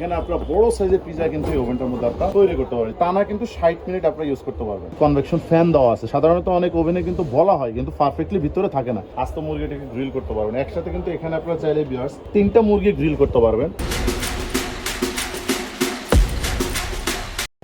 এখানে আপনার বড় সাইজের পিজা কিন্তু এই ওভেনটার মধ্যে আপনার তৈরি করতে পারবেন। তা না কিন্তু ষাট মিনিট আপনার ইউজ করতে পারবেন। কনভেকশন ফ্যান দেওয়া আছে। সাধারণত অনেক ওভেনে কিন্তু বলা হয়, কিন্তু পারফেক্টলি ভিতরে থাকে না। আস্ত মুরগিটাকে গ্রিল করতে পারবেন। একসাথে কিন্তু এখানে আপনারা চাইলে বিয়ার্স তিনটা মুরগি গ্রিল করতে পারবেন।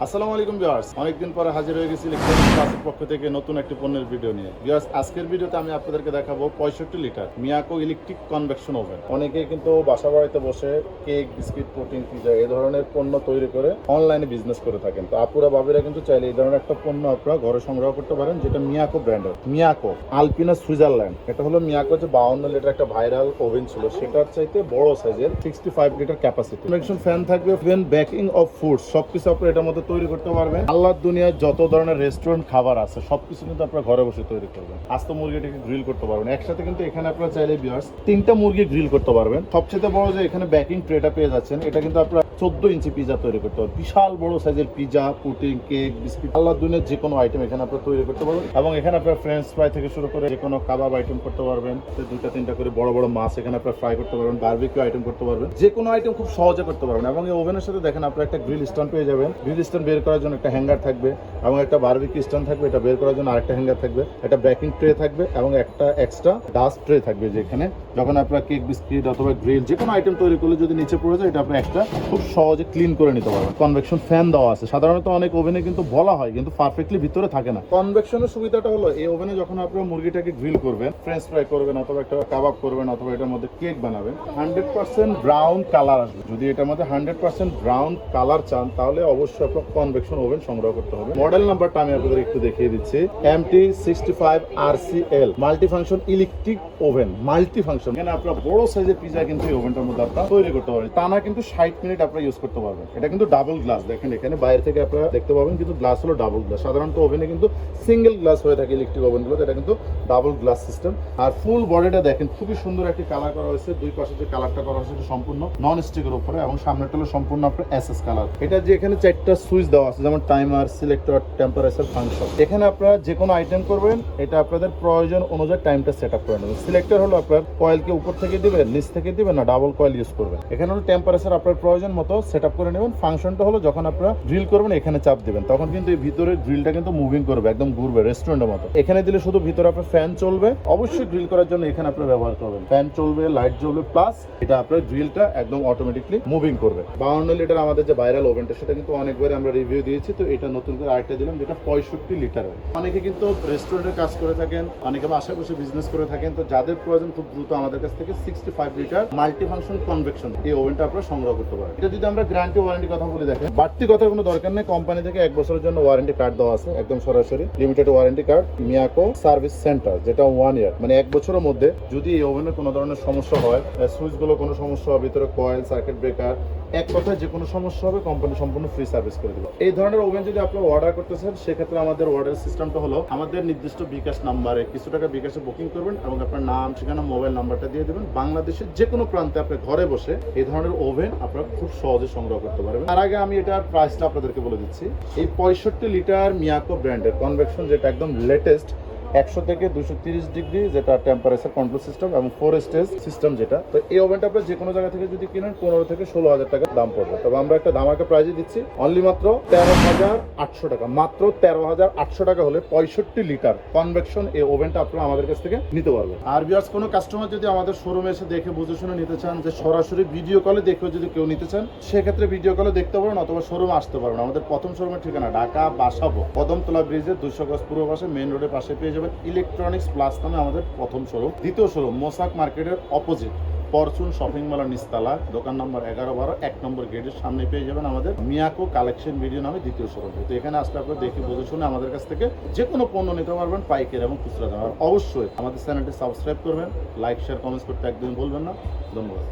আসসালামু আলাইকুম ভিউয়ার্স। অনেকদিন পরে হাজির হয়ে গেছি ইলেকট্রনিক ক্লাসের পক্ষ থেকে নতুন একটি পণ্যের ভিডিও নিয়ে। ভিউয়ার্স, আজকের ভিডিওতে আমি আপনাদেরকে দেখাবো পঁয়ষট্টি litre Miyako electric convection oven. অনেকেই কিন্তু বাসা বাড়িতে বসে কেক, বিস্কিট, প্রোটিন, পিজা এই ধরনের পণ্য তৈরি করে অনলাইনে বিজনেস করে থাকেন। তো আপুরা, বাবিরা কিন্তু চাইলে এই ধরনের একটা পণ্য আপনারা ঘরে সংগ্রহ করতে পারেন, যেটা মিয়াকো ব্র্যান্ডের। Miyako Alpina Switzerland. এটা হলো মিয়াকো যে বাউন্ন লিটার একটা ভাইরাল ওভেন ছিল। সেটার চাইতে বড় সাইজের sixty five litre capacity convection fan থাকবে ফ্যান ব্যাকিং অফ ফুড সবকিছু আপনারা এটার মধ্যে তৈরি করতে পারবেন। আল্লাহর দুনিয়ার যত ধরনের রেস্টুরেন্ট খাবার আছে, সবকিছু কিন্তু আপনারা ঘরে বসে তৈরি করবেন। আস্ত মুরগিটাকে গ্রিল করতে পারবেন। একসাথে কিন্তু এখানে আপনারা চাইলে বিয়ার্স তিনটা মুরগি গ্রিল করতে পারবেন। সবচেয়ে বড় যে এখানে ব্যাকিং ট্রেটা পেয়ে যাচ্ছেন, এটা কিন্তু আপনারা চোদ্দ ইঞ্চি পিজা তৈরি করতে পারবেন। বিশাল বড় সাইজের পিজা পুটিং কেক বিস্কিট আল্লাহ দুনিয়ার যে কোনো আইটেম এখানে আপনারা তৈরি করতে পারবেন। এবং এখানে আপনারা ফ্রেঞ্চ ফ্রাই থেকে শুরু করে যে কোনো কাবাব আইটেম করতে পারবেন। তো দুইটা, তিনটা করে বড় বড় মাছ এখানে আপনারা ফ্রাই করতে পারবেন। বারবিকিউ আইটেম করতে পারবেন। যে কোনো আইটেম খুব সহজে করতে পারবেন। এবং এই ওভেনের সাথে দেখেন আপনারা একটা গ্রিল স্ট্যান্ড পেয়ে যাবেন। গ্রিল বের করার জন্য একটা হ্যাঙ্গার থাকবে এবং একটা বারবিকিউ স্ট্যান্ড থাকবে, এটা বের করার জন্য আরেকটা হ্যাঙ্গার থাকবে, একটা ব্যাকিং ট্রে থাকবে এবং একটা এক্সট্রা ডাস্ট ট্রে থাকবে যেখানে যখন আপনারা কেক, বিস্কিট অথবা গ্রিল যে কোনো আইটেম তৈরি করলে যদি নিচে পড়ে যায়, এটা আপনি একটা খুব সহজে ক্লিন করে নিতে পারবেন। কনভেকশন ফ্যান দেওয়া আছে। সাধারণত অনেক ওভেনে কিন্তু বলা হয়, কিন্তু পারফেক্টলি ভিতরে থাকে না। কনভেকশনের সুবিধাটা হলো, এই ওভেনে যখন আপনারা মুরগিটাকে গ্রিল করবেন, ফ্রেঞ্চ ফ্রাই করবেন অথবা একটা কাবাব করবেন অথবা এটার মধ্যে কেক বানাবেন, হান্ড্রেড পার্সেন্ট ব্রাউন কালার আসবে। যদি এটার মধ্যে হান্ড্রেড পার্সেন্ট ব্রাউন কালার চান, তাহলে অবশ্যই আপনার কনভেকশন ওভেন সংগ্রহ করতে হবে। মডেল নাম্বারটা আমি আপনাদের একটু দেখিয়ে দিচ্ছি। M T sixty five R C L multi function electric oven multi function এখানে আপনার বড় সাইজের পিজা কিন্তু এই ওভেনটার মধ্যে আপনারা তৈরি করতে পারবেন। তা না কিন্তু ষাট মিনিট আপনারা ইউজ করতে পারবেন। এটা কিন্তু ডাবল গ্লাস দেখেন, এখানে বাইরে থেকে আপনারা দেখতে পাবেন কিন্তু গ্লাস হলো ডাবল গ্লাস সাধারণত ওভেনে কিন্তু সিঙ্গেল গ্লাস হয়ে থাকে ইলেকট্রিক ওভেনগুলোতে এটা কিন্তু ডাবল গ্লাস সিস্টেম আর ফুল বডিটা দেখেন, খুবই সুন্দর একটি কালার করা হয়েছে। দুই পাশে যে কালারটা করা হয়েছে সম্পূর্ণ নন স্টিকের উপরে এবং সামনেটা হলো সম্পূর্ণ আপনার এস এস কালার এটা যে এখানে চারটা সুইচ দেওয়া আছে, যেমন টাইমার, সিলেক্টর, টেম্পারেচার, ফাংশন। এখানে আপনারা যে কোনো আইটেম করবেন, এটা আপনাদের প্রয়োজন অনুযায়ী টাইমটা সেট আপ করে নেবেন। সিলেক্টর হলো আপনার কয়েলকে উপর থেকে দিবেন, নিচ থেকে দিবেন, না ডাবল কয়েল ইউজ করবেন। এখানে হলো টেম্পারেচার আপনার প্রয়োজন মতো সেট আপ করে নেবেন। ফাংশনটা হলো যখন আপনারা ড্রিল করবেন, এখানে চাপ দিবেন। তখন কিন্তু এই ভিতরের ড্রিলটা কিন্তু মুভিং করবে, একদম ঘুরবে রেস্টুরেন্টের মতো। এখানে দিলে শুধু ভিতরে আপনার ফ্যান চলবে। অবশ্যই ড্রিল করার জন্য এখানে আপনার ব্যবহার করবেন। ফ্যান চলবে লাইট জ্বলবে প্লাস এটা আপনার ড্রিলটা একদম অটোমেটিকলি মুভিং করবে। বাউন্ন লিটার আমাদের যে ভাইরাল ওভেনটা সেটা কিন্তু অনেকবার আমরা রিভিউ দিয়েছি, তো এটা নতুন করে আরেকটা দিলাম, যেটা পঁয়ষট্টি লিটারের অনেকে কিন্তু রেস্টুরেন্টের কাজ করে থাকেন, অনেকে বসে বিজনেস করে থাকেন, তো যাদের প্রয়োজন খুব দ্রুত আমাদের কাছ থেকে sixty five litre multi function convection এই ওভেনটা আপনারা সংগ্রহ করতে পারেন। এটা যদি আমরা গ্যারান্টি ওয়ারেন্টি কথা বলে, দেখেন, বাড়তি কথা কোনো দরকার নেই কোম্পানি থেকে এক বছরের জন্য ওয়ারেন্টি কার্ড দেওয়া আছে, একদম সরাসরি limited warranty card Miyako service centre যেটা ওয়ান ইয়ার মানে এক বছরের মধ্যে যদি এই ওভেনের কোনো ধরনের সমস্যা হয় সুইচগুলো কোনো সমস্যা হবে ভিতরে কয়েল সার্কিট ব্রেকার এক কথায় যে কোনো সমস্যা হবে কোম্পানি সম্পূর্ণ ফ্রি সার্ভিস করে দেবে। এই ধরনের ওভেন যদি আপনি অর্ডার করতেছেন, সেক্ষেত্রে আমাদের অর্ডার সিস্টেমটা হলো আমাদের নির্দিষ্ট বিকাশ নাম্বারে কিছু টাকা বিকাশে বুকিং করবেন এবং আপনার নাম, ঠিকানা মোবাইল নাম্বারটা দিয়ে দেবেন। বাংলাদেশের যে কোনো প্রান্তে আপনি ঘরে বসে এই ধরনের ওভেন আপনারা খুব সহজে সংগ্রহ করতে পারবেন। তার আগে আমি এটার প্রাইসটা আপনাদেরকে বলে দিচ্ছি। এই পঁয়ষট্টি লিটার মিয়াকো ব্র্যান্ডের কনভেকশন যেটা একদম লেটেস্ট একশো থেকে দুশো তিরিশ ডিগ্রি যেটা টেম্পারেচার কন্ট্রোল সিস্টেম এবং ফোর স্টেজ সিস্টেম যেটা। তো এই ওভেনটা আপনার যে কোনো জায়গা থেকে যদি কিনেন, পনেরো থেকে ষোলো হাজার টাকা দাম পড়বে। তবে আমরা একটা ধামাকা প্রাইজে দিচ্ছি। অনলি মাত্র তেরো হাজার আটশো টাকা। মাত্র তেরো হাজার আটশো টাকা হলে পঁয়ষট্টি লিটার কনভেকশন এই ওভেনটা আপনারা আমাদের কাছ থেকে নিতে পারবেন। আর বিয়ার্স কোনো কাস্টমার যদি আমাদের শোরুমে এসে দেখে, বুঝে শুনে নিতে চান যে সরাসরি ভিডিও কলে দেখেও যদি কেউ নিতে চান, সেক্ষেত্রে ভিডিও কলে দেখতে পারেন অথবা শোরুমে আসতে পারেন আমাদের প্রথম শোরুমের ঠিকানা ঢাকা বাসাবো কদমতলা ব্রিজের দুশো গজ পূর্ব পাশে মেন রোডের পাশে পেয়ে যাবেন ইলেকট্রনিক্স প্লাস নামে আমাদের প্রথম শোরুম দ্বিতীয় শোরুম মোসাক মার্কেটের অপোজিট ফরচুন শপিং মলের নিস্তালা দোকান নম্বর এগারো বারো, এক নম্বর গেটের সামনে পেয়ে যাবেন আমাদের মিয়াকো কালেকশন ভিডিও নামে দ্বিতীয় শোরুম তো এখানে আসলে আপনারা দেখে বুঝে শুনে আমাদের কাছ থেকে যে কোনো পণ্য নিতে পারবেন, পাইকারি এবং খুচরা দাম। অবশ্যই আমাদের চ্যানেলটি সাবস্ক্রাইব করবেন লাইক শেয়ার কমেন্টস করতে একদম বলবেন না। ধন্যবাদ।